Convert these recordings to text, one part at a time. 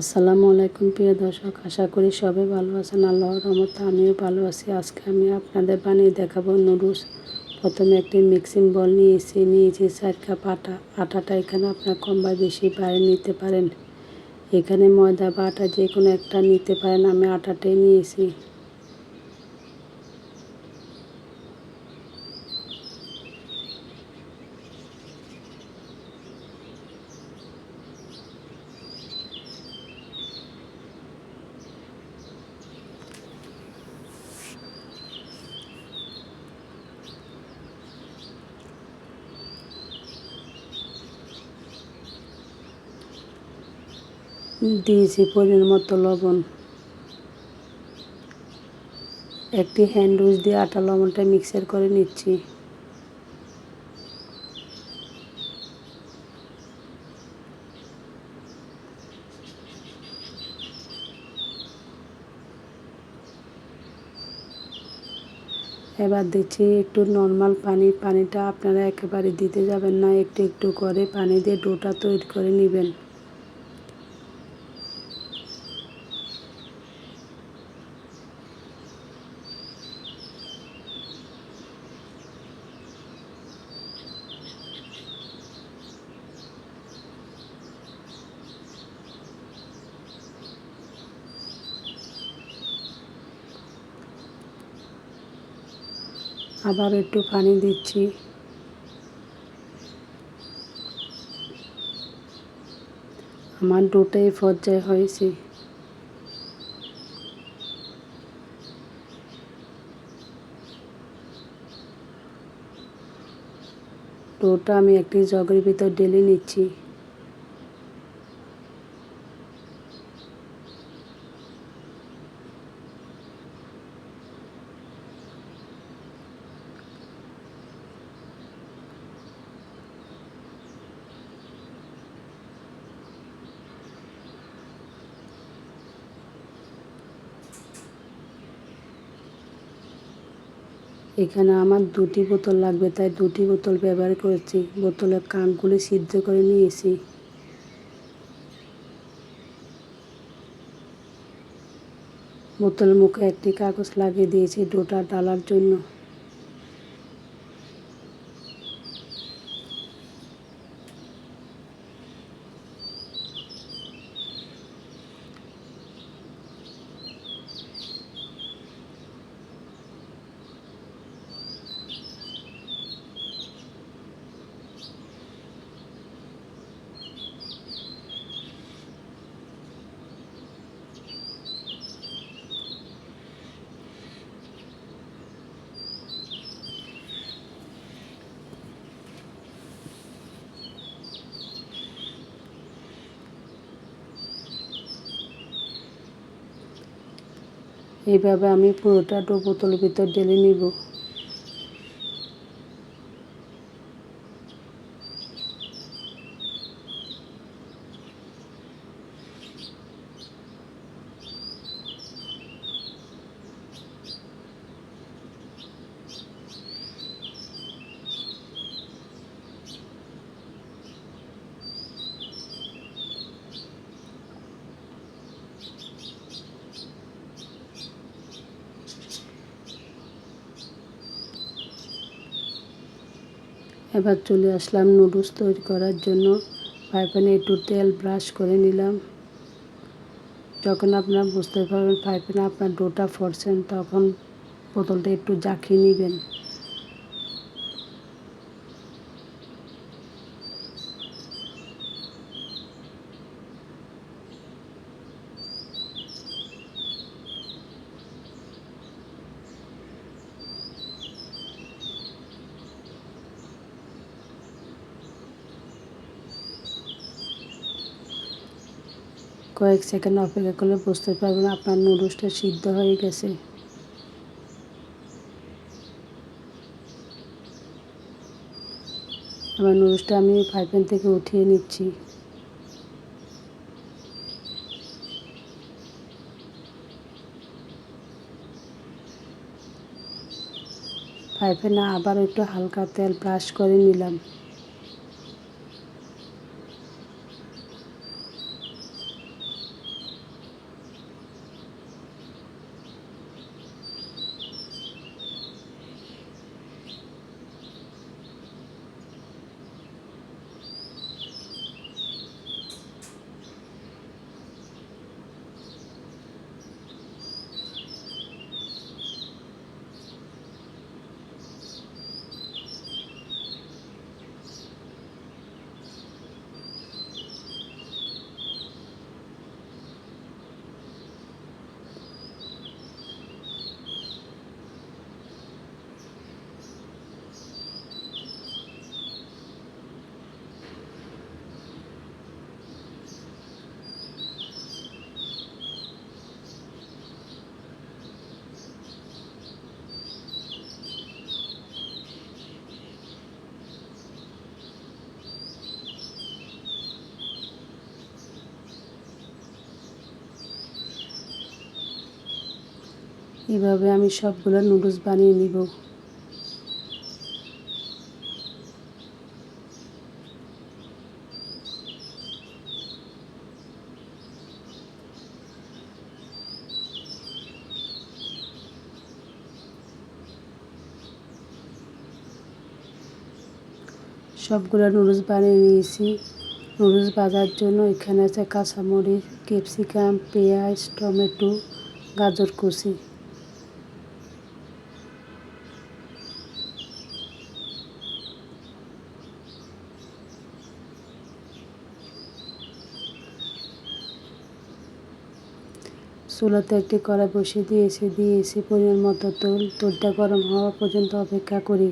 আসসালামু আলাইকুম, প্রিয় দর্শক। আশা করি সবাই ভালো আছেন। আল্লাহর রহমত আমিও ভালো আছি। আজকে আমি আপনাদের বানিয়ে দেখাবো নুডলস। প্রথমে একটি মিক্সিং বল নিয়েছি। নিয়েছি চার কাপ আটা। আটাটা এখানে আপনার কম বা বেশি বাইরে নিতে পারেন। এখানে ময়দা বা আটা যে কোনো একটা নিতে পারেন। আমি আটাটাই নিয়েছি। দিয়েছি পরিমাণ মতো লবণ। একটি হ্যান্ড উইচ দিয়ে আটা লবণটা মিক্সার করে নিচ্ছি। এবার দিচ্ছি একটু নর্মাল পানি। পানিটা আপনারা একেবারে দিতে যাবেন না, একটু একটু করে পানি দিয়ে ডোটা তৈরি করে নেবেন। আবার একটু পানি দিচ্ছি। আমার ডোটাই পর্যায় হয়েছে। ডোটা আমি একটি জগের ভিতর ঢেলে নিচ্ছি। এখানে আমার দুটি বোতল লাগবে, তাই দুটি বোতল ব্যবহার করেছি। বোতলের কাঁকগুলি সিদ্ধ করে নিয়েছি। বোতলের মুখে একটি কাগজ লাগিয়ে দিয়েছি ডোটা ডালার জন্য। এইভাবে আমি পুরোটা ডো বোতলের ভিতর ঢেলে নিব। এবার চলে আসলাম নুডলস তৈরি করার জন্য। ফ্রাইপ্যানে একটু তেল ব্রাশ করে নিলাম। যখন আপনারা বুঝতে পারবেন ফ্রাইপ্যানে আপনার ডোটা ফরছেন তখন বোতলটা একটু জাঁকিয়ে নেবেন। কয়েক সেকেন্ড অপেক্ষা করলে বুঝতে পারবেন আপনার নুডলসটা সিদ্ধ হয়ে গেছে। আমার নুডলসটা আমি ফ্রাই থেকে উঠিয়ে নিচ্ছি। ফ্রাই আবার একটু হালকা তেল ব্রাশ করে নিলাম। এইভাবে আমি সবগুলো নুডলস বানিয়ে নিব। সবগুলো নুডলস বানিয়ে নিয়েছি। নুডলস বাজার জন্য এখানে আছে কাঁচামরিচ, ক্যাপসিকাম, পেঁয়াজ, টমেটো, গাজর কুচি। চুলাতে একটি কড়াই বসিয়ে দিয়েছি দিয়েছি পরিমাণ মতো তেল, তেলটা গরম হওয়া পর্যন্ত অপেক্ষা করি।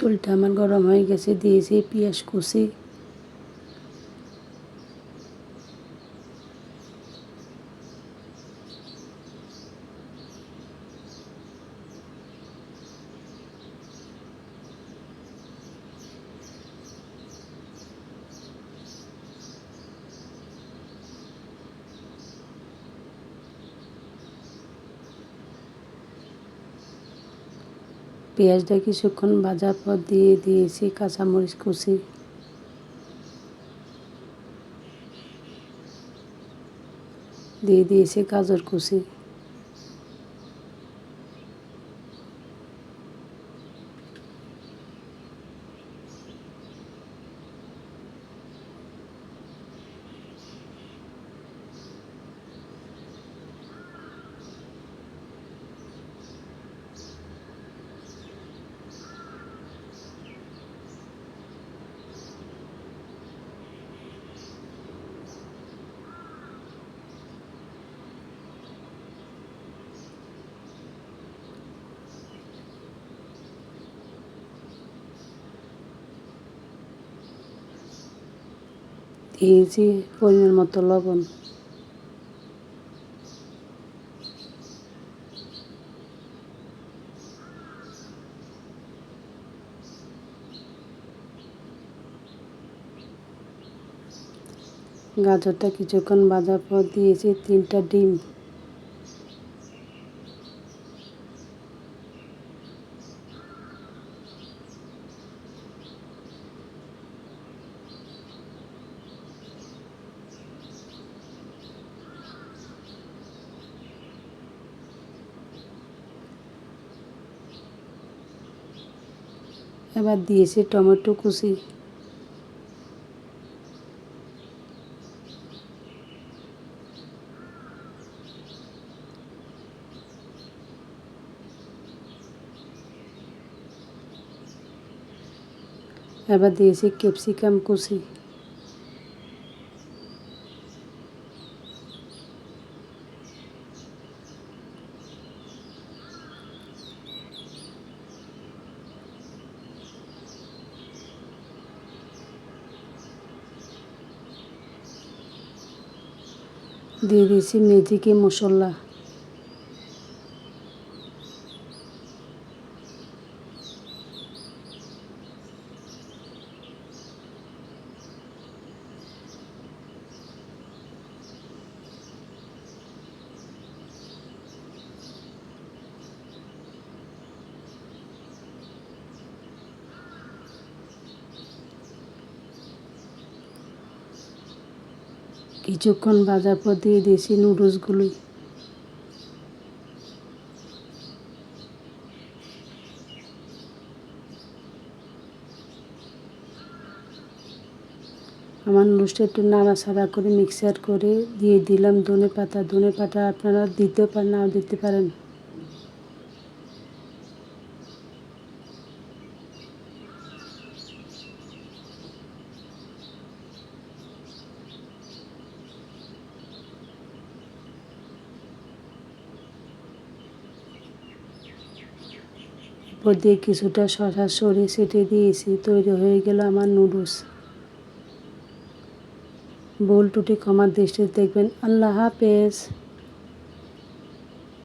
তুলটা আমার গরম হয়ে গেছে দিয়েছি পেঁয়াজ কুচি। পেঁয়াজটা কিছুক্ষণ ভাজার পর দিয়ে দিয়েছি কাঁচামরিচ কুচি। দিয়ে দিয়েছি গাজর কুচি। দিয়েছি পরিমাণ মতো লবণ। গাজরটা কিছুক্ষণ বাজার পর দিয়েছে তিনটা ডিম। এবার দিয়েছে টমেটো কুচি। এবার দিয়েছি ক্যাপসিকাম কুচি। দিয়ে দিয়েছি মেজিকে মশলা। কিছুক্ষণ বাজার পর দিয়ে দিয়েছি নুডলসগুলো। আমার নুডলসটা একটু নাড়াচাড়া করে মিক্সার করে দিয়ে দিলাম ধনে পাতা ধনে পাতা আপনারা দিতে পারেন, নাও দিতে পারেন। উপর দিয়ে কিছুটা শশা সরিয়ে সেটে দিয়েছি, তৈরি হয়ে গেল আমার নুডলস। ভুল টুটি ক্ষমার দৃষ্টিতে দেখবেন, আল্লাহ হাফেজ।